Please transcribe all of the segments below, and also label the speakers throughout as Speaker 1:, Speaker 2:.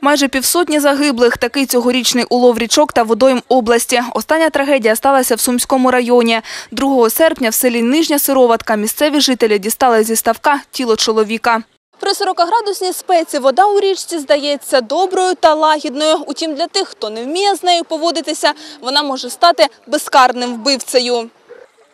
Speaker 1: Майже півсотні загиблих – такий цьогорічний улов річок та водойм області. Остання трагедія сталася в Сумському районі. 2 серпня в селі Нижня Сироватка місцеві жителі дістали зі ставка тіло чоловіка. При 40-градусній спеці вода у річці здається доброю та лагідною. Утім, для тих, хто не вміє з нею поводитися, вона може стати безкарним вбивцею.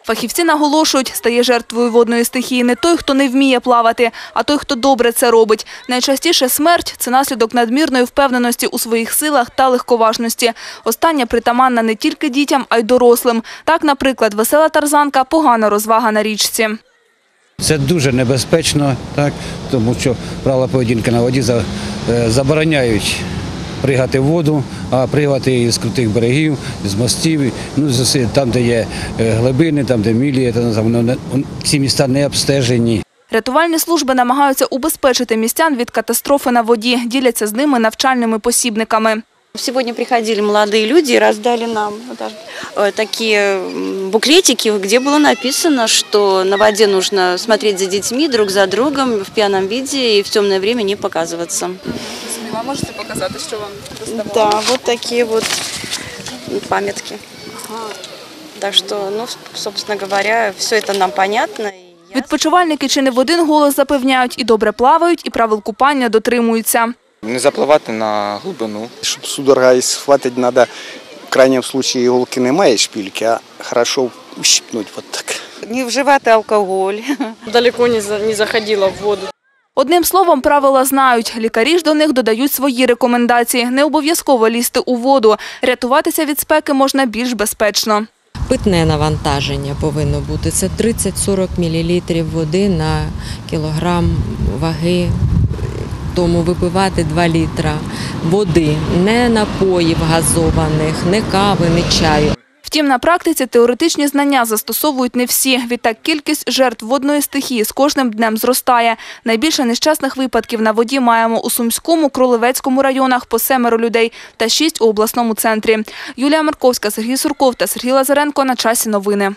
Speaker 1: Фахівці наголошують, стає жертвою водної стихії не той, хто не вміє плавати, а той, хто добре це робить. Найчастіше смерть – це наслідок надмірної впевненості у своїх силах та легковажності. Остання притаманна не тільки дітям, а й дорослим. Так, наприклад, весела тарзанка – погана розвага на річці.
Speaker 2: Це дуже небезпечно, так, тому що правила поведінки на воді е, забороняють пригати воду, а пригати з крутих берегів, з мостів, ну, з уси- там, де є е, глибини, там, де мілі, це називаємо, воно не- ці міста не обстежені.
Speaker 1: Рятувальні служби намагаються убезпечити містян від катастрофи на воді, діляться з ними навчальними посібниками.
Speaker 3: Сегодня приходили молодые люди и раздали нам вот так, э, такие м, буклетики, где было написано, что на воде нужно смотреть за детьми, друг за другом в пьяном виде и в темное время не показываться.
Speaker 1: А можете показати, що вам
Speaker 3: Да, вот такие вот памятки. Так что, ну, собственно говоря, все это нам понятно.
Speaker 1: Відпочивальники чи не в один голос запевняють, і добре плавають, і правил купання дотримуються.
Speaker 4: Не запливати на глибину.
Speaker 5: Щоб судорога і схватить, треба в крайньому випадку іголки немає шпильки, а хорошо вот так.
Speaker 3: Не вживать алкоголь.
Speaker 6: далеко не заходила в воду.
Speaker 1: Одним словом, правила знають. Лікарі ж до них додають свої рекомендації. Не обов'язково лізти у воду. Рятуватися від спеки можна більш безпечно.
Speaker 7: Питне навантаження повинно бути. Це 30-40 мл води на кілограм ваги. Тому випивати 2 літра води, не напоїв газованих, не кави, не чаю.
Speaker 1: Втім, на практиці теоретичні знання застосовують не всі. Відтак кількість жертв водної стихії з кожним днем зростає. Найбільше нещасних випадків на воді маємо у Сумському, Кролевецькому районах по семеро людей та шість у обласному центрі. Юлія Марковська, Сергій Сурков та Сергій Лазаренко на часі новини.